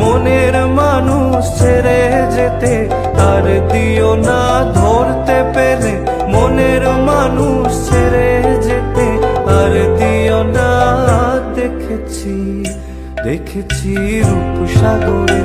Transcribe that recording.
মনের মানুষ ছেড়ে যেতে আর দিও না ধরতে পেলে মনের মানুষ ছেড়ে যেতে আর দিও না। দেখেছি দেখেছি রূপসাগরে